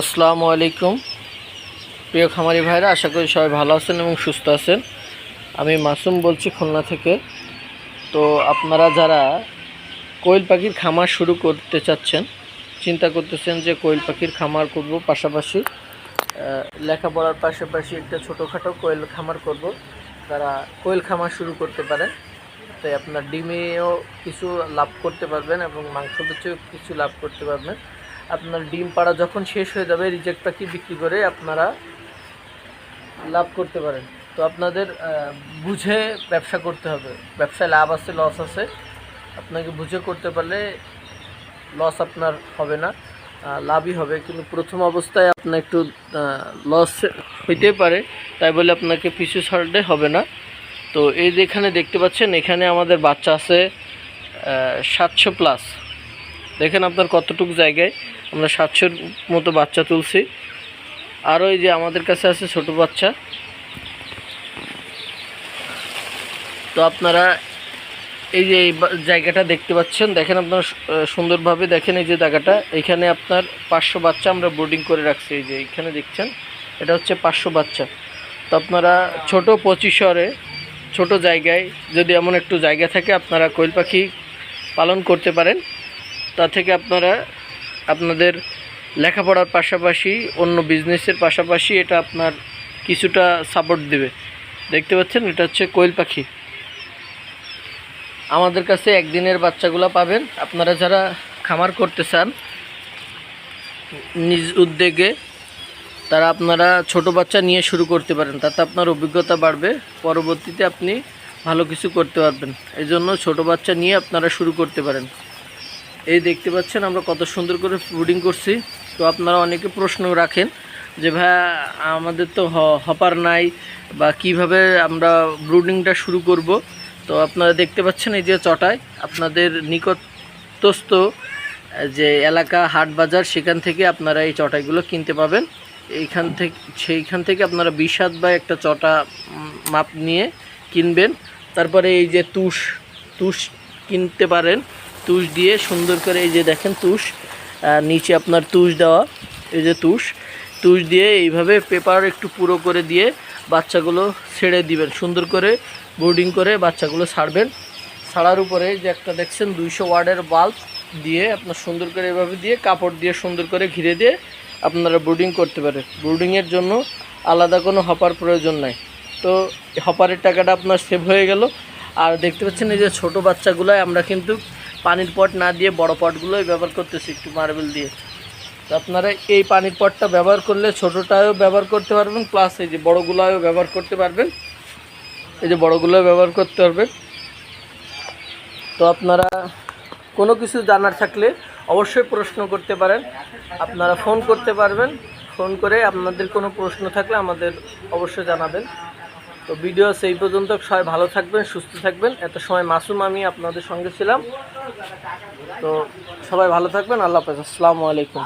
আসসালামু আলাইকুম। প্রিয় খামারি ভাইরা, আশা করি সবাই ভালো আছেন এবং সুস্থ আছেন। আমি মাসুম বলছি খুলনা থেকে। তো আপনারা যারা কোয়েল পাখির খামার শুরু করতে চাচ্ছেন, চিন্তা করতেছেন যে কোয়েল পাখির খামার করব, পাশাপাশি লেখাপড়ার পাশাপাশি একটা ছোটোখাটো কোয়েল খামার করব। তারা কোয়েল খামার শুরু করতে পারেন তাই আপনার ডিমেও কিছু লাভ করতে পারবেন এবং মাংস কিছু লাভ করতে পারবেন। আপনার ডিম পাড়া যখন শেষ হয়ে যাবে রিজেক্ট পাখি বিক্রি করে আপনারা লাভ করতে পারেন? তো আপনাদের বুঝে ব্যবসা করতে হবে। ব্যবসায় লাভ আছে লস আছে। আপনাকে বুঝে করতে পারলে লস আপনার হবে না লাভই হবে। কিন্তু প্রথম অবস্থায় আপনার একটু লস হইতে পারে। তাই বলে আপনাকে পিছু ছাড়লে হবে না। তো এই যে এখানে দেখতে পাচ্ছেন, এখানে আমাদের বাচ্চা আছে সাতশো প্লাস দেখেন আপনার কতটুকু জায়গায় আমরা সাতশোর মতো বাচ্চা তুলছি। আরও এই যে আমাদের কাছে আছে ছোট বাচ্চা। তো আপনারা এই যে এই জায়গাটা দেখতে পাচ্ছেন, দেখেন আপনার সুন্দরভাবে দেখেন এই যে জায়গাটা। এখানে আপনার পাঁচশো বাচ্চা আমরা বোর্ডিং করে রাখছি, এই যে এখানে দেখছেন, এটা হচ্ছে পাঁচশো বাচ্চা। তো আপনারা ছোট পঁচিশরে ছোট জায়গায় যদি এমন একটু জায়গা থাকে, আপনারা কোয়েল পাখি পালন করতে পারেন। তা থেকে আপনারা আপনাদের লেখাপড়ার পাশাপাশি অন্য বিজনেসের পাশাপাশি এটা আপনার কিছুটা সাপোর্ট দেবে। দেখতে পাচ্ছেন, এটা হচ্ছে কোয়েল পাখি। আমাদের কাছে একদিনের বাচ্চাগুলো পাবেন। আপনারা যারা খামার করতে চান, নিজ উদ্যোগে তারা আপনারা ছোট বাচ্চা নিয়ে শুরু করতে পারেন। তাতে আপনার অভিজ্ঞতা বাড়বে। পরবর্তীতে আপনি ভালো কিছু করতে পারবেন। এই জন্য ছোটো বাচ্চা নিয়ে আপনারা শুরু করতে পারেন। এই দেখতে পাচ্ছেন আমরা কত সুন্দর করে ব্রুডিং করছি। তো আপনারা অনেকে প্রশ্ন রাখেন যে, ভাইয়া, আমাদের তো হপার নাই, বা কীভাবে আমরা ব্রুডিংটা শুরু করব? তো আপনারা দেখতে পাচ্ছেন এই যে চটায়, আপনাদের নিকটস্থ যে এলাকা হাট বাজার, সেখান থেকে আপনারা এই চটাইগুলো কিনতে পাবেন। এইখান থেকে, সেইখান থেকে আপনারা হাত বা একটা চটা মাপ নিয়ে কিনবেন। তারপরে এই যে তুষ তুষ কিনতে পারেন। তুষ দিয়ে সুন্দর করে এই যে দেখেন তুষ নিচে আপনার তুষ দেওয়া, এই যে তুষ। তুষ দিয়ে এইভাবে পেপার একটু পুরো করে দিয়ে বাচ্চাগুলো ছেড়ে দিবেন। সুন্দর করে বোর্ডিং করে বাচ্চাগুলো ছাড়বেন। ছাড়ার উপরে যে একটা দেখছেন দুইশো ওয়ার্ডের বাল্ব দিয়ে আপনার সুন্দর করে এভাবে দিয়ে কাপড় দিয়ে সুন্দর করে ঘিরে দিয়ে আপনারা ব্রুডিং করতে পারেন। ব্রুডিংয়ের জন্য আলাদা কোনো হপার প্রয়োজন নাই। তো হপারের টাকাটা আপনার সেভ হয়ে গেল। আর দেখতে পাচ্ছেন এই যে ছোটো বাচ্চাগুলোয় আমরা কিন্তু পানির পট না দিয়ে বড় পটগুলোই ব্যবহার করতেছি একটু মার্বেল দিয়ে। তো আপনারা এই পানির পটটা ব্যবহার করলে ছোটোটাও ব্যবহার করতে পারবেন প্লাস এই যে বড়গুলোও ব্যবহার করতে পারবেন। এই যে বড়গুলো ব্যবহার করতে পারবেন। তো আপনারা কোনো কিছু জানার থাকলে অবশ্যই প্রশ্ন করতে পারেন। আপনারা ফোন করতে পারবেন। ফোন করে আপনাদের কোনো প্রশ্ন থাকলে আমাদের অবশ্যই জানাবেন। তো ভিডিও সেই পর্যন্ত। সবাই ভালো থাকবেন, সুস্থ থাকবেন। এত সময় মাসুম আমি আপনাদের সঙ্গে ছিলাম। তো সবাই ভালো থাকবেন। আল্লাহ হাফেজ। আসসালামু আলাইকুম।